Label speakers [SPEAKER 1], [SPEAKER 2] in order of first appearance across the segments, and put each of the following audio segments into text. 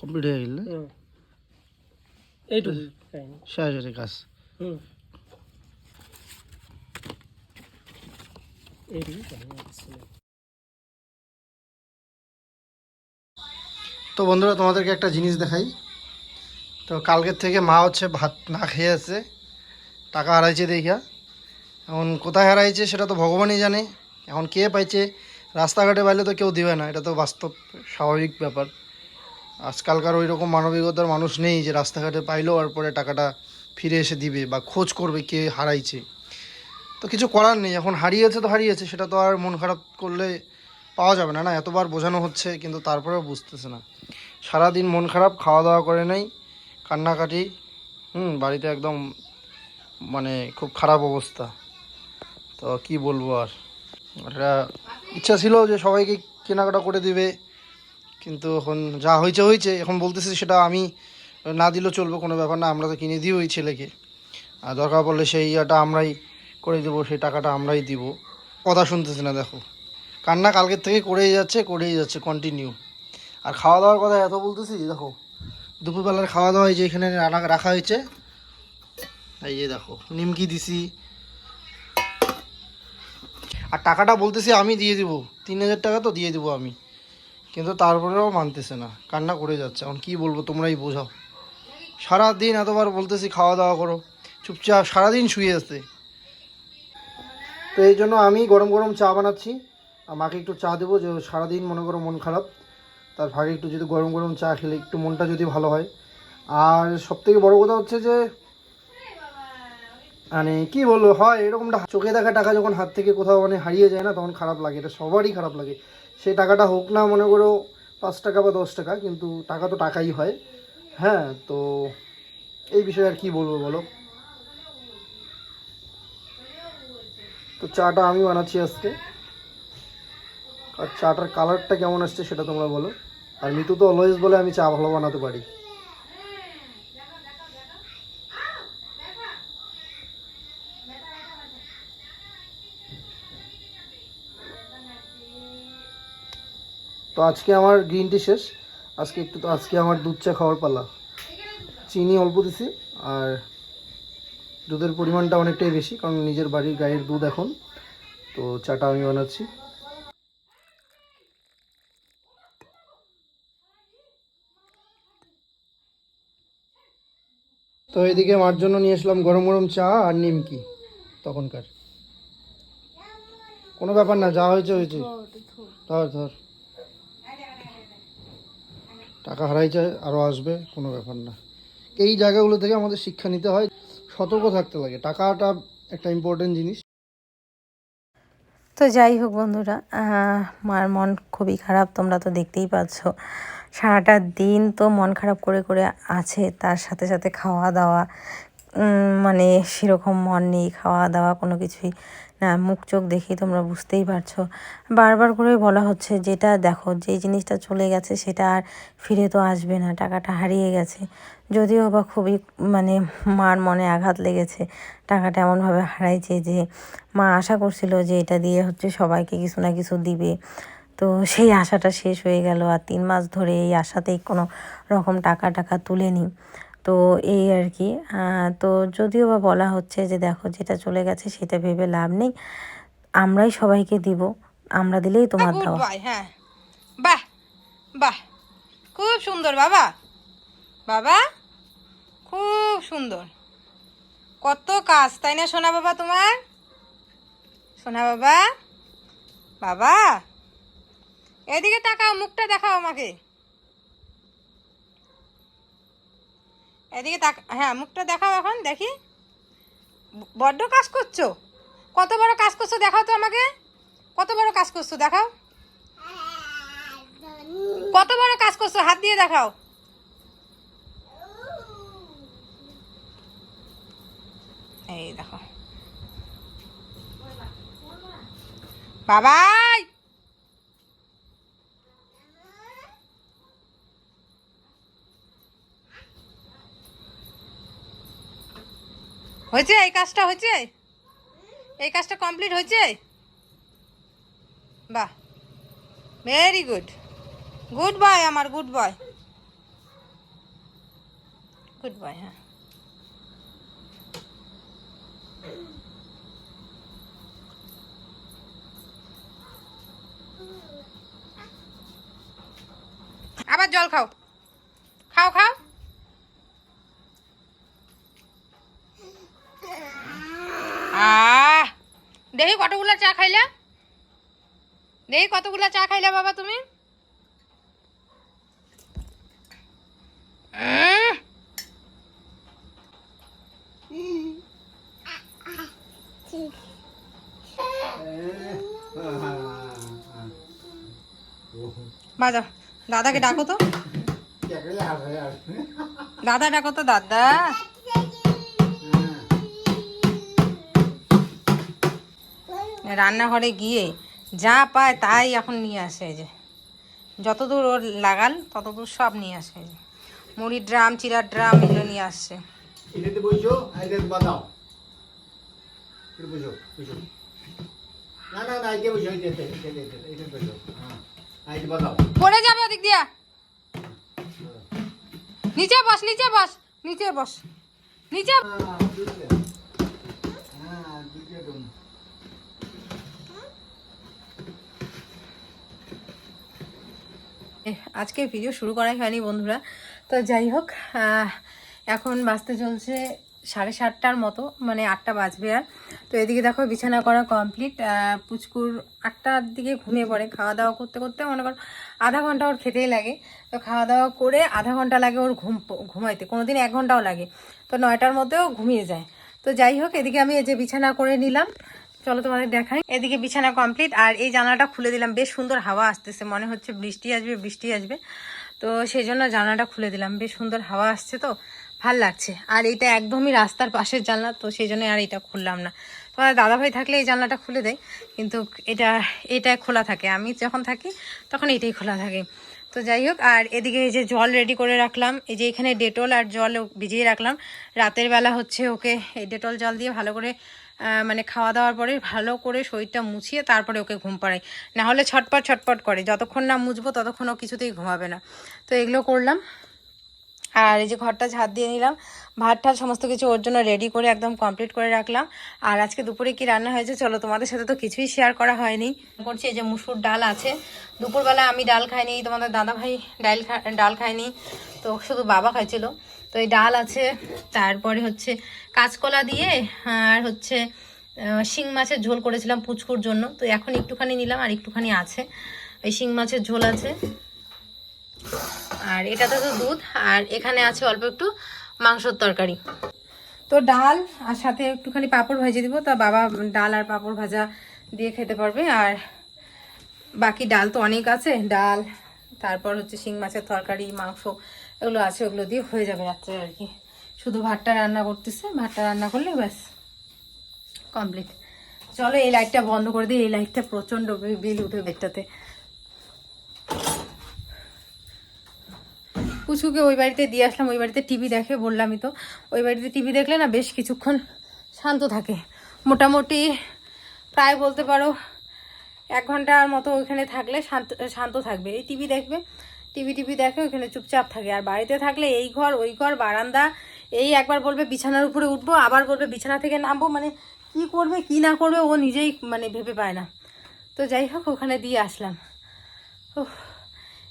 [SPEAKER 1] Complete হয়ে গেল
[SPEAKER 2] এইটুকু
[SPEAKER 1] কাজ।
[SPEAKER 2] হুম।
[SPEAKER 1] তো বন্ধুরা তোমাদেরকে একটা জিনিস দেখাই। তো কালকের থেকে মা হচ্ছে ভাত না খেয়ে আছে টাকা হারাইছে দেখিয়া এখন কোথায় হারাইছে সেটা তো ভগবানই জানে। এখন কে পাইছে? রাস্তাঘাটে পাইলে তো কেউ দিবে না এটা তো বাস্তব স্বাভাবিক ব্যাপার। আজকালকার ওই রকম মানবিকতার মানুষ নেই যে রাস্তাঘাটে পাইলো আর পরে টাকাটা ফিরে এসে দিবে বা খোঁজ করবে কে হারাইছে। তো কিছু করার নেই, এখন হারিয়েছে তো হারিয়েছে, সেটা তো আর মন খারাপ করলে পাওয়া যাবে না না? এতবার বোঝানো হচ্ছে, কিন্তু তারপরেও বুঝতেছে না। সারাদিন মন খারাপ খাওয়া দাওয়া করে নেই, কান্নাকাটি, হুম, বাড়িতে একদম মানে খুব খারাপ অবস্থা। তো কি বলব আর? এটা ইচ্ছা ছিল যে সবাইকে কেনাকাটা করে দিবে কিন্তু এখন যা হয়েছে হয়েছে। এখন বলতেছি সেটা আমি না দিলেও চলবে, কোনো ব্যাপার না। আমরা তো কিনে দিই ওই ছেলেকে। আর দরকার পড়লে সেই ইয়েটা আমরাই করে দেবো, সেই টাকাটা আমরাই দিব। কথা শুনতেছি না, দেখো। কান্না কালকের থেকে করেই যাচ্ছে করেই যাচ্ছে কন্টিনিউ আর খাওয়া দাওয়ার কথা এত বলতেছি, দেখো। দুপুরবেলার খাওয়া দাওয়া যে এখানে রাখা হয়েছে। এই যে দেখো, নিমকি দিছি। আর টাকাটা বলতেছি আমি দিয়ে দিব। তিন হাজার টাকা তো দিয়ে দিব আমি। কিন্তু তারপরেও মানতেছে না, কান্না করে যাচ্ছে। এখন কি বলব, তোমরাই বোঝাও। সারাদিন এতবার বলতেছি, খাওয়া দাওয়া করো। চুপচাপ সারাদিন শুয়ে আছে। তো এই জন্য আমি গরম গরম চা বানাচ্ছি। আর মাকে একটু চা দেবো, যে সারাদিন মনে করো মন খারাপ। তার ভাগে একটু যদি গরম গরম চা খেলে একটু মনটা যদি ভালো হয়। আর সব থেকে বড়ো কথা হচ্ছে যে মানে কি বলব, হয় এরকমটা চোখে দেখা টাকা যখন হাত থেকে কোথাও মানে হারিয়ে যায় না, তখন খারাপ লাগে। এটা সবারই খারাপ লাগে। সেই টাকাটা হোক না, মনে করো পাঁচ টাকা বা দশ টাকা, কিন্তু টাকা তো টাকাই হয়। হ্যাঁ তো এই বিষয়ে আর কি বলব বলো? তো চাটা আমি বানাচ্ছি আজকে। আর চাটার কালারটা কেমন আসছে সেটা তোমরা বলো। আর মিতু তো অলওয়েজ বলে আমি চা ভালো বানাতে পারি। তো আজকে আমার গ্রিন টি শেষ। আজকে একটু তো আজকে আমার দুধ চা খাওয়ার পালা। চিনি অল্প দিছি আর দুধের পরিমাণটা অনেকটাই বেশি কারণ নিজের বাড়ির গায়ের দুধ এখন। তো চাটা আমি বানাচ্ছি। তো এদিকে মার জন্য নিয়ে আসলাম গরম গরম চা আর নিমকি তখনকার। কোনো ব্যাপার না যা হয়েছে হয়েছে। ধর ধর। টাকা হারাই যায় আরও আসবে, কোনো ব্যাপার না। এই জায়গাগুলো থেকে আমাদের শিক্ষা নিতে হয়, সতর্ক থাকতে লাগে, টাকাটা একটা ইম্পর্টেন্ট জিনিস।
[SPEAKER 3] তো যাই হোক বন্ধুরা মার মন খুবই খারাপ, তোমরা তো দেখতেই পাচ্ছ। সারাটা দিন তো মন খারাপ করে করে আছে, তার সাথে সাথে খাওয়া দাওয়া মানে সেরকম মন নেই, খাওয়া দাওয়া কোনো কিছুই না, মুখ চোখ দেখেই তোমরা বুঝতেই পারছ। বারবার করে বলা হচ্ছে, যেটা দেখো যে জিনিসটা চলে গেছে সেটা আর ফিরে তো আসবে না, টাকাটা হারিয়ে গেছে। যদিও বা খুবই মানে মার মনে আঘাত লেগেছে, টাকাটা এমনভাবে হারাইছে যে মা আশা করছিল যে এটা দিয়ে হচ্ছে সবাইকে কিছু না কিছু দিবে। তো সেই আশাটা শেষ হয়ে গেল, আর তিন মাস ধরে এই আশাতেই কোনো রকম টাকা টাকা তুলেনি। তো এই আর কি। তো যদিও বা বলা হচ্ছে যে দেখো যেটা চলে গেছে সেটা ভেবে লাভ নেই। আমরাই সবাইকে দিব আমরা দিলেই তোমার
[SPEAKER 4] বয় হ্যাঁ। বাহ বাহ খুব সুন্দর বাবা। বাবা খুব সুন্দর। কত কাজ তাই না সোনা বাবা তোমার? সোনা বাবা বাবা এদিকে তাকাও মুখটা দেখাও আমাকে। এদিকে তাক হ্যাঁ মুখটা দেখাও এখন, দেখি। বড্ড কাজ করছ। কত বড় কাজ করছ দেখাও তো আমাকে। কত বড় কাজ করছ দেখাও। কত বড় কাজ করছ হাত দিয়ে দেখাও। এই দেখো। বাবাই! হয়েছে? এই কাজটা হয়েছে? এই কাজটা কমপ্লিট হয়েছে? বাহ। ভেরি গুড গুড বয় আমার গুড বয় গুড বয় হ্যাঁ। আবার জল খাও। খাও খাও। দেখি কতগুলা চা খাইলা? দেখি কতগুলা চা খাইলা বাবা তুমি। বাজাও দাদাকে ডাকো তো। দাদা ডাকো তো দাদা। রান্নাঘরে গিয়ে যা পায় তাই এখন নিয়ে আসে যে। যতদূর ওর লাগাল ততদূর সব নিয়ে আসে যে। মুড়ির ড্রাম চিরার ড্রাম এগুলো নিয়ে আসছে।
[SPEAKER 5] হ্যাঁ
[SPEAKER 4] পড়ে যাবে ওদিক দিয়া। নিচে বস নিচে বস নিচে বস নিচে
[SPEAKER 5] হ্যাঁ দুটো হ্যাঁ দুটো একদম
[SPEAKER 4] এ, আজকে ভিডিও শুরু করাই হয়নি বন্ধুরা। তো যাই হোক এখন বাজতে চলছে সাড়ে সাতটার মতো মানে আটটা বাজবে আর। তো এদিকে দেখো বিছানা করা কমপ্লিট পুচকুর আটটার দিকে ঘুমিয়ে পড়ে। খাওয়া দাওয়া করতে করতে মনে করো আধা ঘণ্টা ওর খেতেই লাগে। তো খাওয়া দাওয়া করে আধা ঘণ্টা লাগে ওর ঘুম ঘুমাইতে। কোনো দিন এক ঘন্টাও লাগে। তো নয়টার মধ্যেও ঘুমিয়ে যায়। তো যাই হোক, এদিকে আমি এই যে বিছানা করে নিলাম। চলো তোমাদের দেখাই। এদিকে বিছানা কমপ্লিট আর এই জানালাটা খুলে দিলাম। বেশ সুন্দর হাওয়া আসতেছে, মনে হচ্ছে বৃষ্টি আসবে বৃষ্টি আসবে। তো সেই জন্য জানলাটা খুলে দিলাম। বেশ সুন্দর হাওয়া আসছে তো, ভালো লাগছে। আর এটা একদমই রাস্তার পাশের জানলা, তো সেই জন্য আর এটা খুললাম না। তোমার দাদাভাই থাকলে এই জানলাটা খুলে দেয়, কিন্তু এটা এটা খোলা থাকে। আমি যখন থাকি, তখন এটাই খোলা থাকে। তো যাই হোক, আর এদিকে এই যে জল রেডি করে রাখলাম। এই যে এখানে ডেটল আর জল ভিজিয়ে রাখলাম। রাতের বেলা হচ্ছে ওকে এই ডেটল জল দিয়ে ভালো করে মানে খাওয়া দাওয়ার পরে ভালো করে শরীরটা মুছিয়ে তারপরে ওকে ঘুম পাড়াই। না হলে ছটপট ছটপট করে। যতক্ষণ না মুছবো ততক্ষণ ও কিছুতেই ঘুমাবে না। তো এগুলো করলাম। আর এই যে ঘরটা ঝাড় দিয়ে নিলাম। ভাত সমস্ত কিছু ওর জন্য রেডি করে একদম কমপ্লিট করে রাখলাম। আর আজকে দুপুরে কি রান্না হয়েছে চলো তোমাদের সাথে তো কিছুই শেয়ার করা হয়নি। করছি এই যে মুসুর ডাল আছে। দুপুরবেলা আমি ডাল খাইনি, তোমাদের দাদা ভাই ডাল ডাল খায়নি। তো শুধু বাবা খাইছিল। তো এই ডাল আছে, তারপরে হচ্ছে কাঁচকলা দিয়ে আর হচ্ছে শিং মাছের ঝোল করেছিলাম পুচকুর জন্য, তো এখন একটুখানি নিলাম আর একটুখানি আছে। এই শিং মাছের ঝোল আছে। আর এটাতে তো দুধ, আর এখানে আছে অল্প একটু মাংসর তরকারি। তো ডাল আর সাথে একটুখানি পাঁপড় ভেজে দিব, তা বাবা ডাল আর পাঁপড় ভাজা দিয়ে খেতে পারবে। আর বাকি ডাল তো অনেক আছে, ডাল, তারপর হচ্ছে শিং মাছের তরকারি, মাংস এগুলো আছে, ওগুলো দিয়ে হয়ে যাবে রাত্রে আর কি। শুধু ভাতটা রান্না করতেছে, ভাতটা রান্না করলে ব্যাস কমপ্লিট চলো, এই লাইটটা বন্ধ করে দিই, এই লাইটটা প্রচণ্ড বিল উঠে দেখটাতে পুচুকে ওই বাড়িতে দিয়ে আসলাম, ওই বাড়িতে টিভি দেখে বললামই তো। ওই বাড়িতে টিভি দেখলে না বেশ কিছুক্ষণ শান্ত থাকে। মোটামুটি প্রায় বলতে পারো এক ঘণ্টার মতো ওইখানে থাকলে শান্ত শান্ত থাকবে। এই টিভি দেখবে টিভি টিভি দেখে ওইখানে চুপচাপ থাকে। আর বাড়িতে থাকলে এই ঘর, ওই ঘর, বারান্দা, এই একবার বলবে বিছানার উপরে উঠবো, আবার বলবে বিছানা থেকে নামবো। মানে কি করবে, কি না করবে ও নিজেই মানে ভেবে পায় না। তো যাই হোক, ওখানে দিয়ে আসলাম।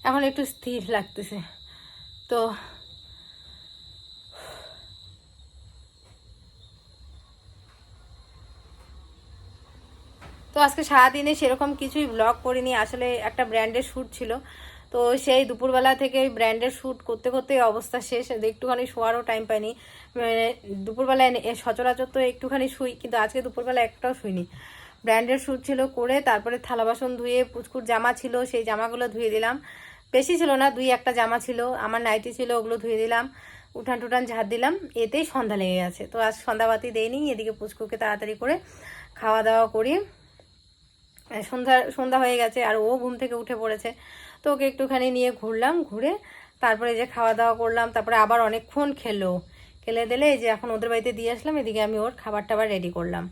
[SPEAKER 4] এখন একটু স্থির লাগতেছে। তো তো আজকে সারাদিনে সেরকম কিছুই ব্লগ করিনি। আসলে একটা ব্র্যান্ডের শ্যুট ছিল। তো সেই দুপুরবেলা থেকে ব্র্যান্ডের শ্যুট করতে করতে অবস্থা শেষ। একটুখানি শোয়ারও টাইম পাইনি। মানে দুপুরবেলায় সচরাচর তো একটুখানি শুই, কিন্তু আজকে দুপুরবেলা একটাও শুইনি। ব্র্যান্ডের শ্যুট ছিল করে তারপরে থালা বাসন ধুয়ে, পুচকুর জামা ছিল, সেই জামাগুলো ধুয়ে দিলাম। বেশি ছিল না, দুই একটা জামা ছিল। আমার নাইটি ছিল, ওগুলো ধুয়ে দিলাম। উঠান টুটান ঝাড় দিলাম। এতেই সন্ধ্যা লেগে গেছে। তো আজ সন্ধ্যাবাতি দেয়নি এদিকে পুচকুকে তাড়াতাড়ি করে খাওয়া দাওয়া করি সন্ধ্যা সন্ধ্যা হয়ে গেছে। আর ও ঘুম থেকে উঠে পড়েছে। তো ওকে একটুখানি নিয়ে ঘুরলাম, ঘুরে তারপরে যে খাওয়া দাওয়া করলাম, তারপরে আবার অনেকক্ষণ খেলো। খেলে দিলে এই যে এখন ওদের বাড়িতে দিয়ে আসলাম, এদিকে আমি ওর খাবার টাবার রেডি করলাম।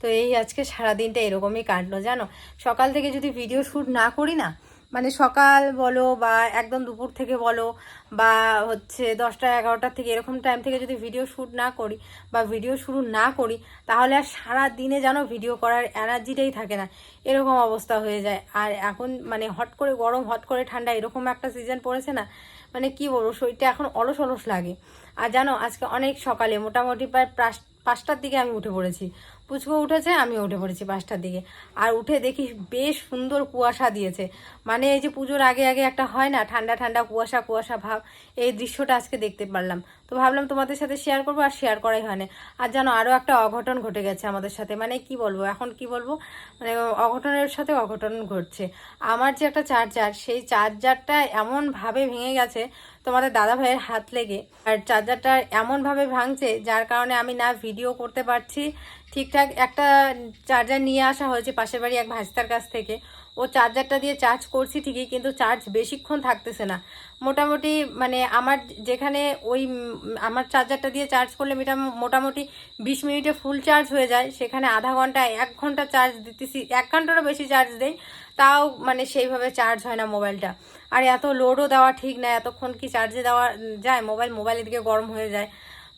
[SPEAKER 4] তো এই আজকে সারাদিনটা এরকমই কাটলো, জানো? সকাল থেকে যদি ভিডিও শ্যুট না করি না মানে সকাল বলো বা একদম দুপুর থেকে বলো বা হচ্ছে দশটা এগারোটার থেকে এরকম টাইম থেকে যদি ভিডিও শ্যুট না করি বা ভিডিও শুরু না করি, তাহলে আর সারা দিনে যেন ভিডিও করার এনার্জিটাই থাকে না। এরকম অবস্থা হয়ে যায়। আর এখন মানে হট করে গরম, হট করে ঠান্ডা এরকম একটা সিজন পড়েছে না মানে কি বলব, শরীরটা এখন অলস অলস লাগে। আর জানো, আজকে অনেক সকালে মোটামুটি প্রায় পাঁচ- পাঁচটার দিকে আমি উঠে পড়েছি। পুচকো উঠেছে আমি উঠে পড়েছি পাঁচটার দিকে। আর উঠে দেখি বেশ সুন্দর কুয়াশা দিয়েছে। মানে এই যে পুজোর আগে আগে একটা হয় না, ঠান্ডা ঠান্ডা কুয়াশা কুয়াশা ভাব, এই দৃশ্যটা আজকে দেখতে পারলাম। তো ভাবলাম তোমাদের সাথে শেয়ার করব আর শেয়ার করাই হয় না। আর জানো আরও একটা অঘটন ঘটে গেছে আমাদের সাথে। মানে কি বলব, এখন কি বলব? মানে অঘটনের সাথে অঘটন ঘটছে। আমার যে একটা চার্জার সেই চার্জারটা এমনভাবে ভেঙে গেছে, তোমাদের দাদা ভাইয়ের হাত লেগে। আর চার্জারটা এমনভাবে ভাঙছে, যার কারণে আমি না ভিডিও করতে পারছি ঠিকঠাক একটা চার্জার নিয়ে আসা হয়েছে পাশের বাড়ি এক ভাস্তার কাছ থেকে। ও চার্জারটা দিয়ে চার্জ করছি ঠিকই, কিন্তু চার্জ বেশিক্ষণ থাকতেছে না। মোটামুটি মানে আমার যেখানে ওই আমার চার্জারটা দিয়ে চার্জ করলে এটা মোটামুটি বিশ মিনিটে ফুল চার্জ হয়ে যায়। সেখানে আধা ঘণ্টা, এক ঘণ্টা চার্জ দিতেছি, এক ঘন্টারও বেশি চার্জ দেই। তাও মানে সেইভাবে চার্জ হয় না মোবাইলটা আর এত লোডও দেওয়া ঠিক না, এতক্ষণ কি চার্জে দেওয়া যায়? মোবাইল মোবাইলের দিকে গরম হয়ে যায়।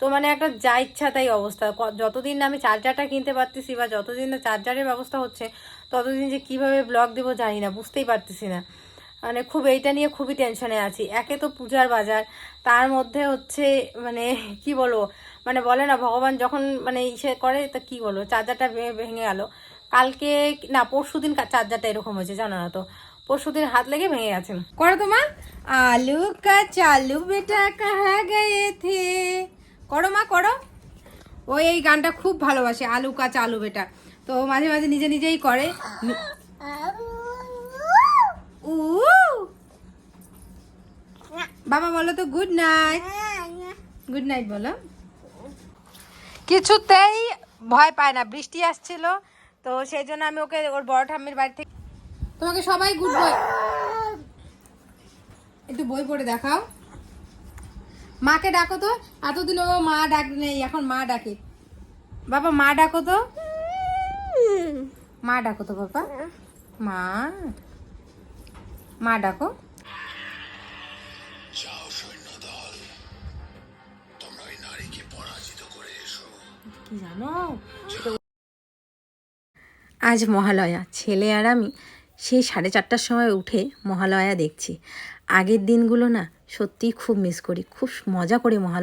[SPEAKER 4] তো মানে একটা যা ইচ্ছা তাই অবস্থা। যতদিন না আমি চার্জারটা কিনতে পারতেছি বা যতদিন না চার্জারের ব্যবস্থা হচ্ছে, ততদিন যে কীভাবে ব্লগ দেবো জানি না, বুঝতেই পারতেছি না। মানে খুব এইটা নিয়ে খুবই টেনশনে আছি। একে তো পূজার বাজার, তার মধ্যে হচ্ছে মানে কি বলব মানে বলে না, ভগবান যখন মানে ইসে করে, তা কি বলব, চার্জারটা ভেঙে গেল। কালকে, না, পরশু দিন চার্জারটা এরকম হয়েছে, জানো না তো? পরশু দিন হাত লেগে ভেঙে গেছে। করো তোমার। আলু কা চালু বেটা কাহা গয়ে থে? করো মা, করো। ও এই গানটা খুব ভালোবাসে, আলু কা আলু বেটা। তো মাঝে মাঝে নিজে নিজেই করে। উ। বাবা বলো তো গুড নাইট গুড নাইট বলো। কিছুতেই ভয় পায় না, বৃষ্টি আসছিল। তো সেই জন্য আমি ওকে, ওর বড় ঠাম্মির বাড়ি থেকে তোমাকে সবাই গুড বয় একটু বই পড়ে দেখাও। মাকে ডাকো তো। এতদিন ও মা ডাক নেই এখন মা ডাকে। বাবা মা ডাকো তো। মা ডাকো তো বাবা। মা মা ডাকো। কি জানো?
[SPEAKER 3] আজ মহালয়া। ছেলে আর আমি সেই সাড়ে চারটার সময় উঠে মহালয়া দেখছি। আগের দিনগুলো না সত্যিই খুব মিস করি খুব মজা করি মহালয়া